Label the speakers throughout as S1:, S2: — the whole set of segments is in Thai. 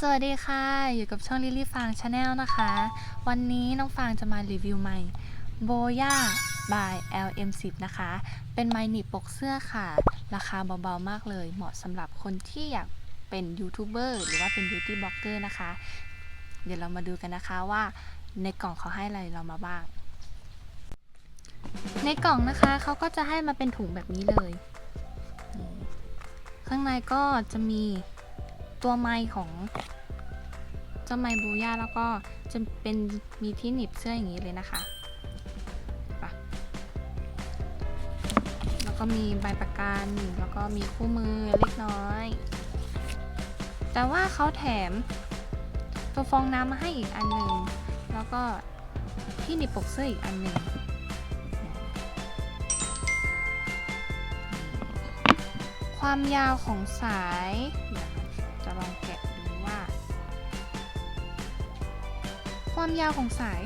S1: สวัสดีค่ะ อยู่กับช่องลิลี่ฟางชาแนลนะคะ วันนี้น้องฟางจะมารีวิวใหม่โบย่า by LM10 นะคะ เป็นไม้หนีบปกเสื้อค่ะ ราคาเบาๆมากเลย เหมาะสำหรับคนที่อยากเป็นยูทูบเบอร์หรือว่าเป็นบิวตี้บล็อกเกอร์นะคะ เดี๋ยวเรามาดูกันนะคะว่าในกล่องเขาให้อะไรเรามาบ้าง ในกล่องนะคะเขาก็จะให้มาเป็นถุงแบบนี้เลย ข้างในก็จะมี ตัวไม้ของเจ้าไม้บูย่าแล้วก็จะเป็นมีที่หนีบเสื้ออย่างนี้เลยนะคะแล้วก็มีใบประกันแล้วก็มีคู่มือเล็กน้อย แต่ว่าเขาแถมตัวฟองน้ำมาให้อีกอันหนึ่งแล้วก็ที่หนีบปกเสื้ออีกอันหนึ่งความยาวของสายเดี๋ยว จะลองแกะดูว่า ความยาวของสาย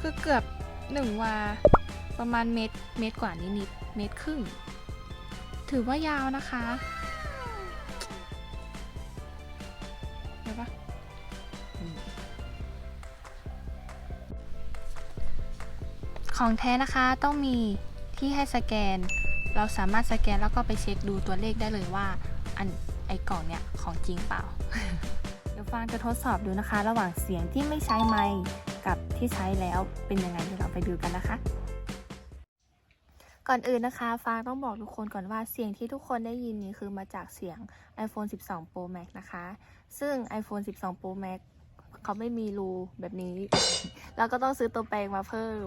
S1: คือเกือบหนึ่งวา ประมาณเมตรเมตรกว่านิดๆเมตรครึ่ง ถือว่ายาวนะคะเห็นปะของแท้นะคะต้องมีที่ให้สแกน เราสามารถสแกนแล้วก็ไปเช็คดูตัวเลขได้เลยว่า อัน ไอกล่องเนี่ยของจริงเปล่า เดี๋ยวฟางจะทดสอบดูนะคะ ระหว่างเสียงที่ไม่ใช้ไมค์กับที่ใช้แล้วเป็นยังไงเดี๋ยวเราไปดูกันนะคะ ก่อนอื่นนะคะ ฟางต้องบอกทุกคนก่อนว่าเสียงที่ทุกคนได้ยินนี้คือมาจากเสียง iPhone 12 Pro Max นะคะ ซึ่ง iPhone 12 Pro Max เขาไม่มีรูแบบนี้ เราก็ต้องซื้อตัวแปลงมาเพิ่ม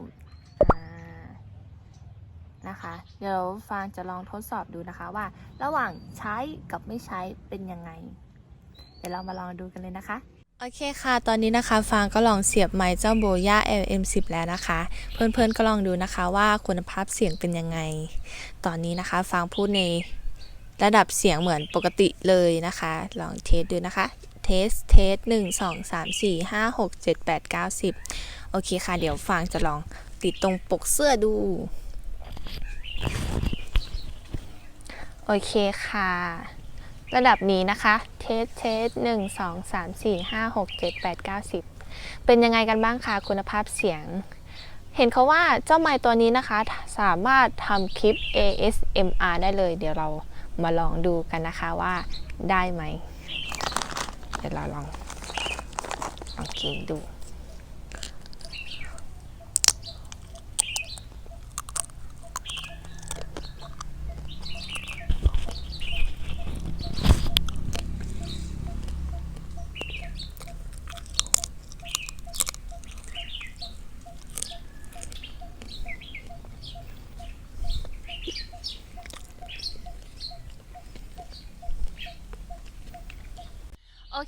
S1: นะคะ เดี๋ยวฟางจะลองทดสอบดูนะคะว่า ระหว่างใช้กับไม่ใช้เป็นยังไง เดี๋ยวเรามาลองดูกันเลยนะคะ โอเคค่ะ ตอนนี้นะคะฟางก็ลองเสียบไมค์เจ้าโบย่า LM10 แล้วนะคะ เพื่อนๆก็ลองดูนะคะว่าคุณภาพเสียงเป็นยังไง ตอนนี้นะคะฟางพูดในระดับเสียงเหมือนปกติเลยนะคะ ลองเทสดูนะคะ เทส เทสหนึ่งสองสามสี่ห้าหกเจ็ดแปดเก้าสิบโอเคค่ะ เดี๋ยวฟางจะลองติดตรงปกเสื้อดู โอเคค่ะ ระดับนี้นะคะ เทสเทสหนึ่งสองสามสี่ห้าหกเจ็ดแปดเก้าสิบเป็นยังไงกันบ้างคะคุณภาพเสียง เห็นเขาว่าเจ้าไมค์ตัวนี้นะคะ สามารถทำคลิป ASMR ได้เลย เดี๋ยวเรามาลองดูกันนะคะว่าได้ไหม เดี๋ยวเราลองลองกินดู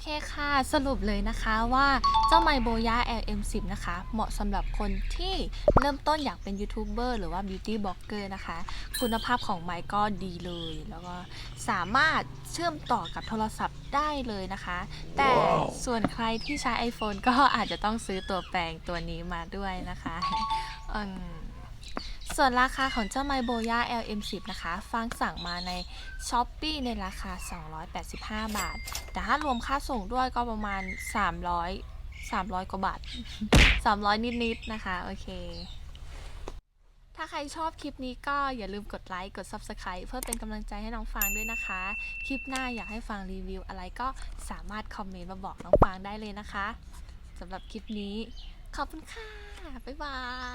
S1: เคค่ะ สรุปเลยนะคะว่าเจ้าไมโบยา LM10 นะคะ เหมาะสำหรับคนที่เริ่มต้นอยากเป็นยูทูบเบอร์หรือว่าบิวตี้บล็อกเกอร์นะคะ คุณภาพของไมค์ก็ดีเลย แล้วก็สามารถเชื่อมต่อกับโทรศัพท์ได้เลยนะคะ แต่ส่วนใครที่ใช้ iPhone ก็อาจจะต้องซื้อตัวแปลงตัวนี้มาด้วยนะคะอืม ส่วนราคาของเจ้าไมโบย่า LM10 นะคะ ฟังสั่งมาใน s h อ p e e ในราคา 285 บาท แต่ถ้ารวมค่าส่งด้วยก็ประมาณ 300 300 กว่าบาท 300 นิดๆนะคะ โอเค ถ้าใครชอบคลิปนี้ก็อย่าลืมกดไลค์ กด Subscribe เพื่อเป็นกำลังใจให้น้องฟางด้วยนะคะ คลิปหน้าอยากให้ฟังรีวิวอะไรก็สามารถคอมเมนต์มาบอกน้องฟางได้เลยนะคะสำหรับคลิปนี้ ขอบคุณค่ะ บ๊ายบาย